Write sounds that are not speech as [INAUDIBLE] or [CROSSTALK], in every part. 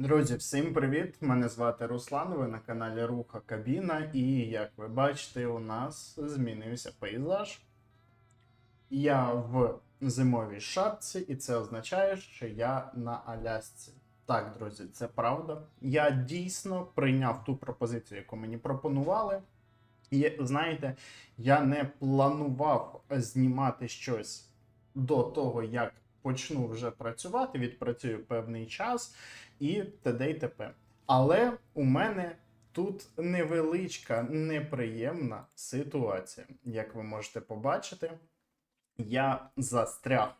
Друзі, всім привіт! Мене звати Руслан. Ви на каналі Руха Кабіна, і як ви бачите, у нас змінився пейзаж. Я в зимовій шапці, і це означає, що я на Алясці. Так, друзі, це правда. Я дійсно прийняв ту пропозицію, яку мені пропонували. І знаєте, я не планував знімати щось до того, як почну вже працювати, відпрацюю певний час і т.д. і т.п. Але у мене тут невеличка неприємна ситуація. Як ви можете побачити, я застряг.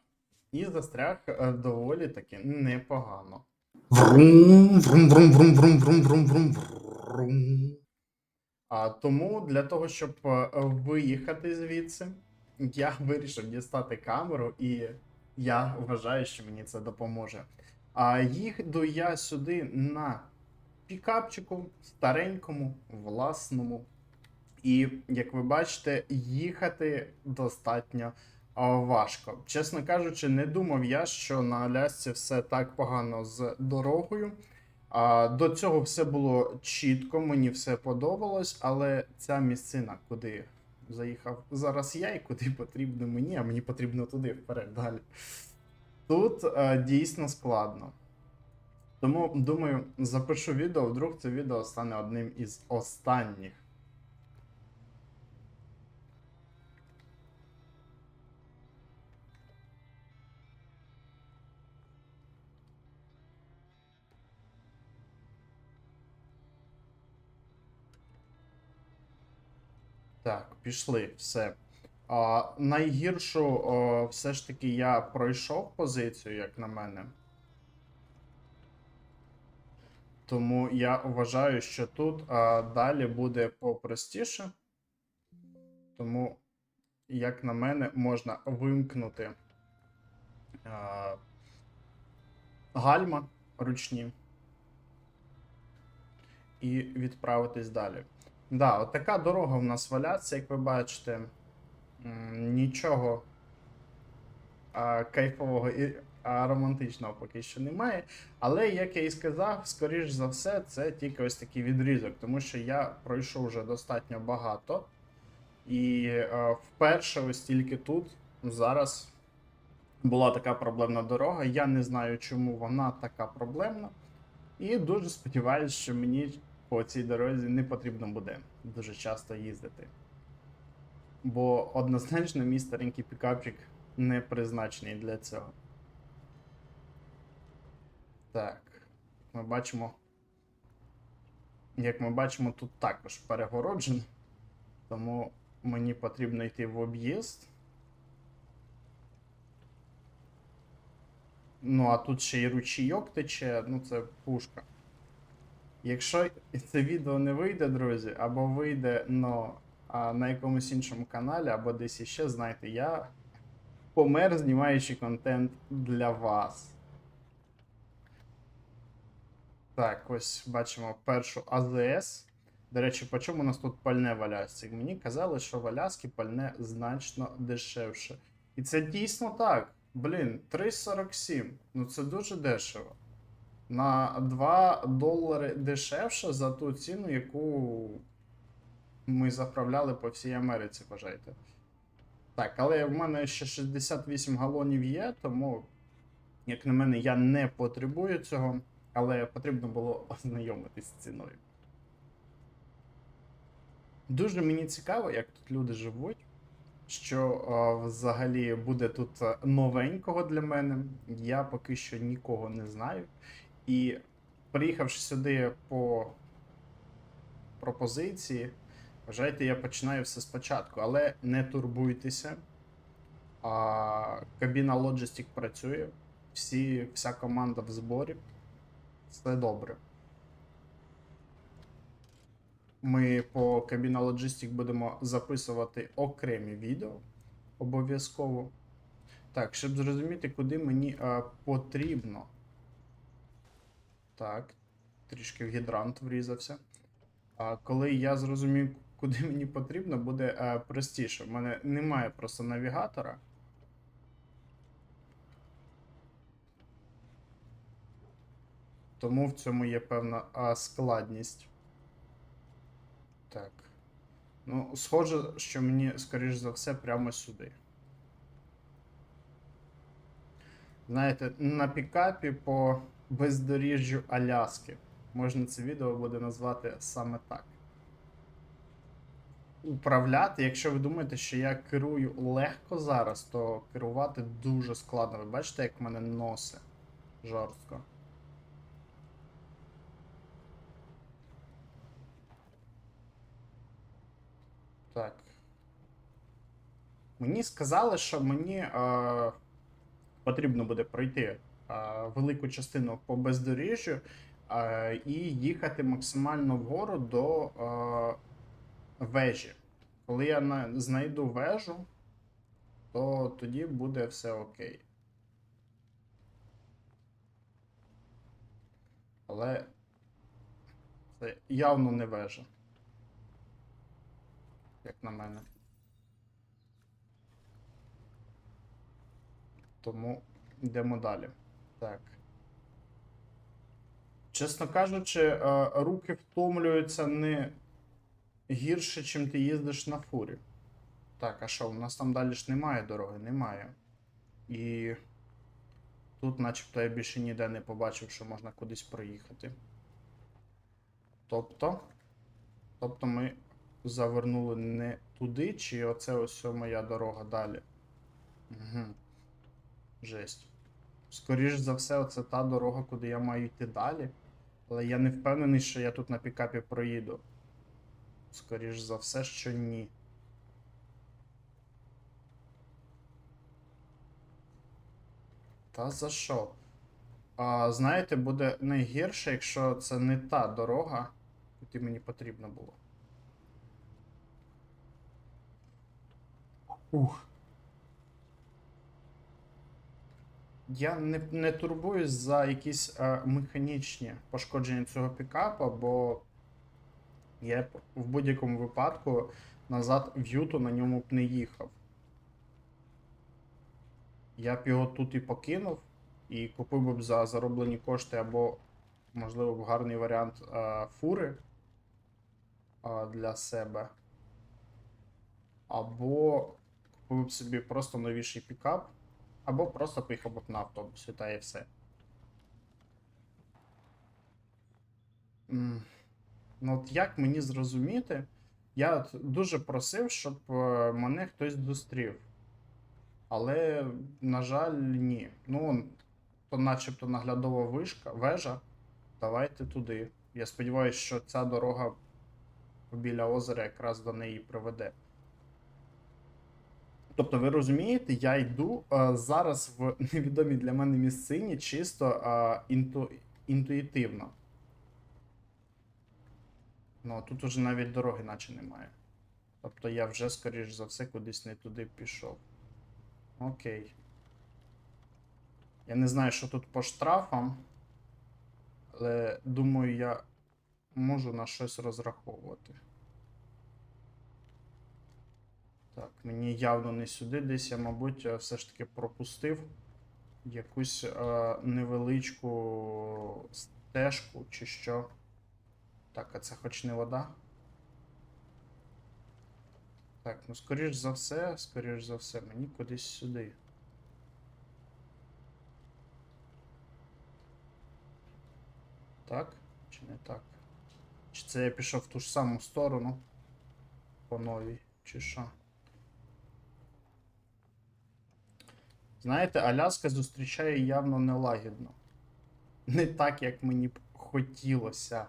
І застряг е, доволі таки непогано. Врум, врум, врум, врум, врум, врум, врум, врум, врум. А тому для того, щоб е, виїхати звідси, я [LAUGHS] вирішив дістати камеру, і я вважаю, що мені це допоможе. А їду я сюди на пікапчику, старенькому, власному. І, як ви бачите, їхати достатньо важко. Чесно кажучи, не думав я, що на Алясці все так погано з дорогою. А, до цього все було чітко, мені все подобалось, але ця місцина, куди заїхав зараз я і куди потрібно мені, а мені потрібно туди вперед далі. Тут е, дійсно складно. Тому думаю, запишу відео, вдруг це відео стане одним із останніх. Так, пішли, все. А, найгіршу о, все ж таки я пройшов позицію, як на мене. Тому я вважаю, що тут а, далі буде попростіше. Тому, як на мене, можна вимкнути а, гальма ручні і відправитись далі. Да, от така дорога в нас валяться, як ви бачите. Нічого а, кайфового і а, романтичного поки що немає. Але, як я і сказав, скоріш за все, це тільки ось такий відрізок, тому що я пройшов вже достатньо багато. І е, вперше, ось тільки тут, зараз була така проблемна дорога. Я не знаю, чому вона така проблемна. І дуже сподіваюся, що мені по цій дорозі не потрібно буде дуже часто їздити. Бо однозначно мій старенький пікапчик не призначений для цього. Так, ми бачимо. Як ми бачимо, тут також перегороджено. Тому мені потрібно йти в об'їзд. Ну, а тут ще й ручійок тече, ну це пушка. Якщо це відео не вийде, друзі, або вийде ну, а, на якомусь іншому каналі, або десь іще, знайте, я помер, знімаючи контент для вас. Так, ось бачимо першу АЗС. До речі, по чому у нас тут пальне в Алясці? Мені казали, що в Аляскі пальне значно дешевше. І це дійсно так. Блін, 3,47. Ну це дуже дешево на 2 долари дешевше за ту ціну, яку ми заправляли по всій Америці, вважайте. Так, але в мене ще 68 галонів є, тому, як на мене, я не потребую цього, але потрібно було ознайомитись з ціною. Дуже мені цікаво, як тут люди живуть. Що о, взагалі буде тут новенького для мене. Я поки що нікого не знаю. І приїхавши сюди по пропозиції, вважайте, я починаю все спочатку, але не турбуйтеся. А, Кабіна Logistic працює, всі, вся команда в зборі. Все добре. Ми по Кабіна Logistic будемо записувати окремі відео обов'язково. Так, щоб зрозуміти, куди мені а, потрібно. Так, трішки в гідрант врізався. А коли я зрозумів, куди [LAUGHS] мені потрібно, буде а, простіше. У мене немає просто навігатора. Тому в цьому є певна а, складність. Так. Ну, схоже, що мені, скоріш за все, прямо сюди. Знаєте, на пікапі по бездоріжжю Аляски. Можна це відео буде назвати саме так. Управляти, якщо ви думаєте, що я керую легко зараз, то керувати дуже складно. Ви бачите, як мене носи жорстко. Так. Мені сказали, що мені е, потрібно буде пройти велику частину по бездоріжжю і їхати максимально вгору до вежі. Коли я знайду вежу, то тоді буде все окей. Але це явно не вежа. Як на мене. Тому йдемо далі. Так. Чесно кажучи, е, руки втомлюються не гірше, чим ти їздиш на фурі. Так, а що, у нас там далі ж немає дороги? Немає. І тут, начебто, я більше ніде не побачив, що можна кудись проїхати. Тобто. Тобто ми завернули не туди, чи оце ось моя дорога далі. Угу. Жесть. Скоріш за все, оце та дорога, куди я маю йти далі. Але я не впевнений, що я тут на пікапі проїду. Скоріш за все, що ні. Та за що? А, знаєте, буде найгірше, якщо це не та дорога, куди мені потрібно було. Ух. Я не, не турбуюсь за якісь е, механічні пошкодження цього пікапа, бо я б в будь-якому випадку назад в Юту на ньому б не їхав. Я б його тут і покинув, і купив би б за зароблені кошти або, можливо, б гарний варіант е, фури е, для себе. Або купив б собі просто новіший пікап, або просто поїхав б на автобусі, та і все. Ну, от як мені зрозуміти, я от дуже просив, щоб е, мене хтось зустрів. Але, на жаль, ні. Ну, то начебто наглядова вишка, вежа. Давайте туди. Я сподіваюся, що ця дорога біля озера якраз до неї приведе. Тобто, ви розумієте, я йду е, зараз в [LAUGHS] невідомій для мене місцині чисто е, інту, інтуїтивно. Ну, тут уже навіть дороги наче немає. Тобто я вже, скоріш за все, кудись не туди пішов. Окей. Я не знаю, що тут по штрафам, але думаю, я можу на щось розраховувати. Так, мені явно не сюди десь, я, мабуть, е, все ж таки пропустив якусь е, невеличку стежку чи що. Так, а це хоч не вода? Так, ну скоріш за все, скоріш за все, мені кудись сюди. Так? Чи не так? Чи це я пішов в ту ж саму сторону? По новій, чи що? Знаєте, Аляска зустрічає явно нелагідно. Не так, як мені б хотілося.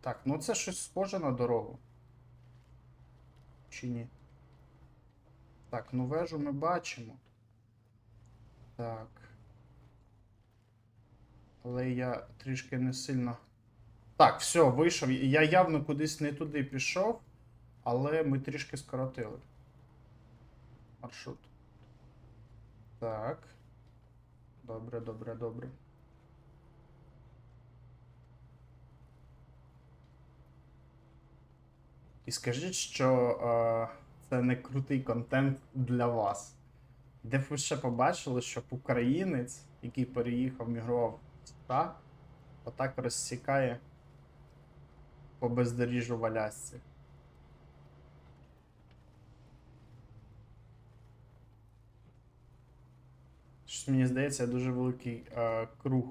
Так, ну це щось схоже на дорогу. Чи ні? Так, ну вежу ми бачимо. Так. Але я трішки не сильно. Так, все, вийшов. Я явно кудись не туди пішов, але ми трішки скоротили. Маршрут. Так. Добре, добре, добре. І скажіть, що е, це не крутий контент для вас. Де ви ще побачили, щоб українець, який переїхав, мігрував отак. Отак розсікає по бездоріжжю в Алясці. Щось мені здається, дуже великий е, круг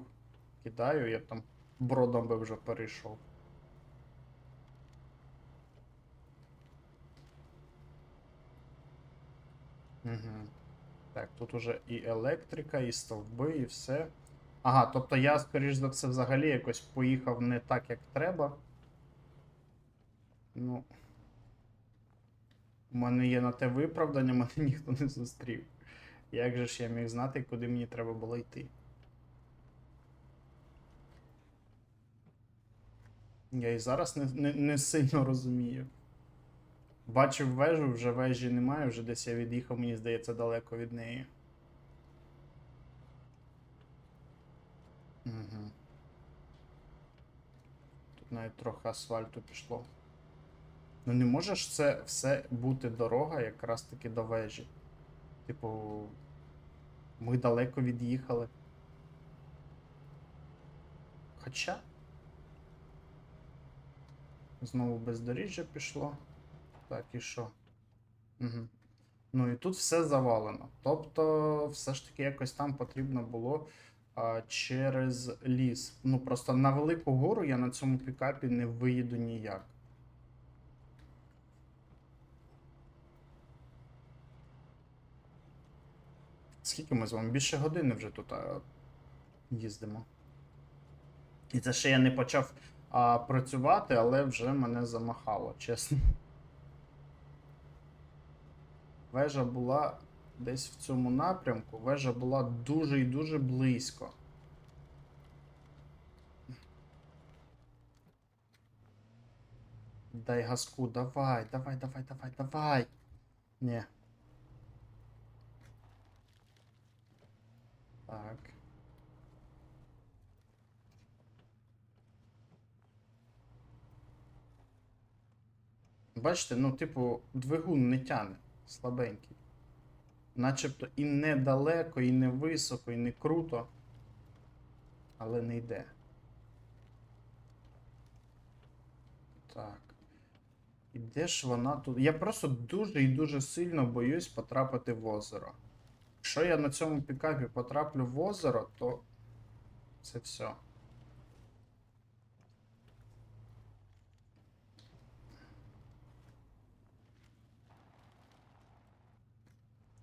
кидаю, я б там бродом би вже перейшов. Угу. Так, тут уже і електрика, і стовби, і все. Ага, тобто я, скоріш за все, взагалі якось поїхав не так, як треба. Ну. У мене є на те виправдання, [LAUGHS] мене ніхто не зустрів. Як же ж я міг знати, куди мені треба було йти? Я і зараз не, не, не сильно розумію. Бачив вежу, вже вежі немає, вже десь я від'їхав, мені здається, далеко від неї. Угу. Тут навіть трохи асфальту пішло. Ну не може ж це все бути дорога якраз таки до вежі. Типу, ми далеко від'їхали. Хоча. Знову бездоріжжя пішло. Так, і що? Угу. Ну і тут все завалено. Тобто, все ж таки якось там потрібно було а, через ліс. Ну просто на велику гору я на цьому пікапі не виїду ніяк. Скільки ми з вами? Більше години вже тут їздимо. І це ще я не почав а, працювати, але вже мене замахало, чесно. Вежа була десь в цьому напрямку. Вежа була дуже і дуже близько. Дай газку, давай, давай, давай, давай, давай. Ні. Так. Бачите, ну, типу, двигун не тяне. Слабенький. Начебто і не далеко, і не високо, і не круто. Але не йде. Так. І де ж вона тут? Я просто дуже і дуже сильно боюсь потрапити в озеро. Якщо я на цьому пікапі потраплю в озеро, то це все.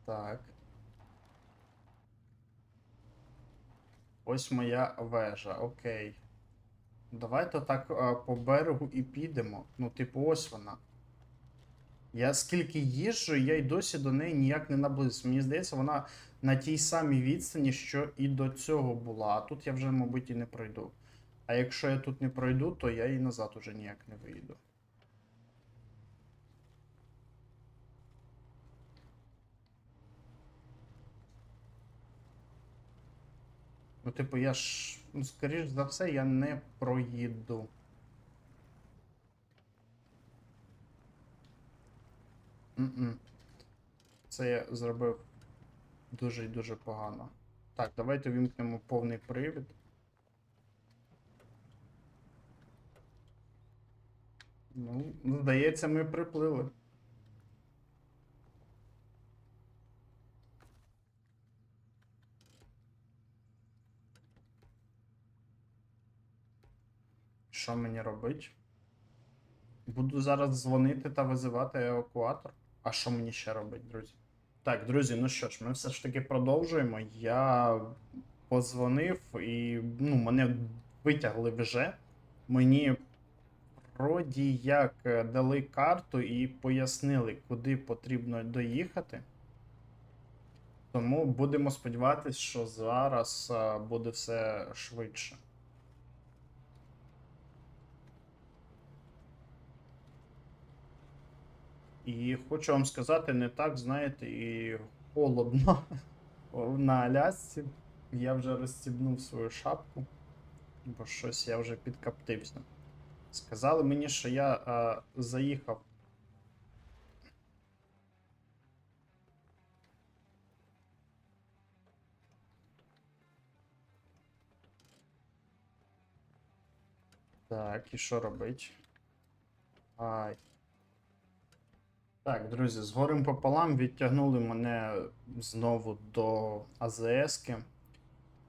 Так. Ось моя вежа, окей. Давайте так по берегу і підемо. Ну, типу, ось вона. Я скільки їжджу, я й досі до неї ніяк не наблизився. Мені здається, вона на тій самій відстані, що і до цього була. А тут я вже, мабуть, і не пройду. А якщо я тут не пройду, то я і назад уже ніяк не виїду. Ну, типу, я ж, ну, скоріш за все, я не проїду. М-м. Це я зробив дуже і дуже погано. Так, давайте вімкнемо повний привід. Ну, здається, ми приплили. Що мені робить? Буду зараз дзвонити та визивати евакуатор. А що мені ще робить, друзі? Так, друзі, ну що ж, ми все ж таки продовжуємо. Я позвонив і ну, мене витягли вже. Мені вроді як е, дали карту і пояснили, куди потрібно доїхати. Тому будемо сподіватися, що зараз буде все швидше. І хочу вам сказати, не так, знаєте, і холодно [LAUGHS] на Алясці. Я вже розстібнув свою шапку, бо щось я вже підкаптився. Сказали мені, що я а, заїхав. Так, і що робить? Ай. Так, друзі, з горем пополам відтягнули мене знову до АЗС-ки.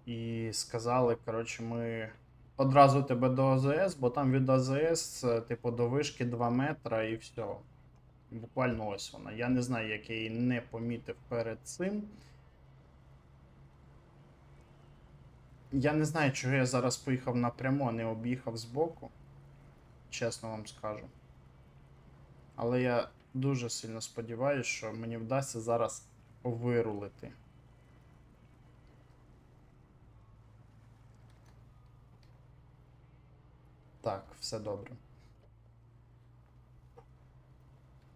І сказали, коротше, ми одразу тебе до АЗС, бо там від АЗС, е, типу, до вишки 2 метра і все. Буквально ось вона. Я не знаю, як я її не помітив перед цим. Я не знаю, чого я зараз поїхав напряму, а не об'їхав збоку. Чесно вам скажу. Але я дуже сильно сподіваюся, що мені вдасться зараз вирулити. Так, все добре.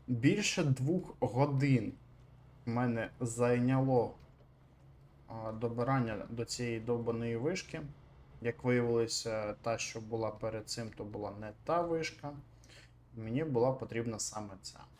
Більше двох годин в мене зайняло добирання до цієї довбаної вишки. Як виявилося, та, що була перед цим, то була не та вишка. Мені була потрібна саме ця.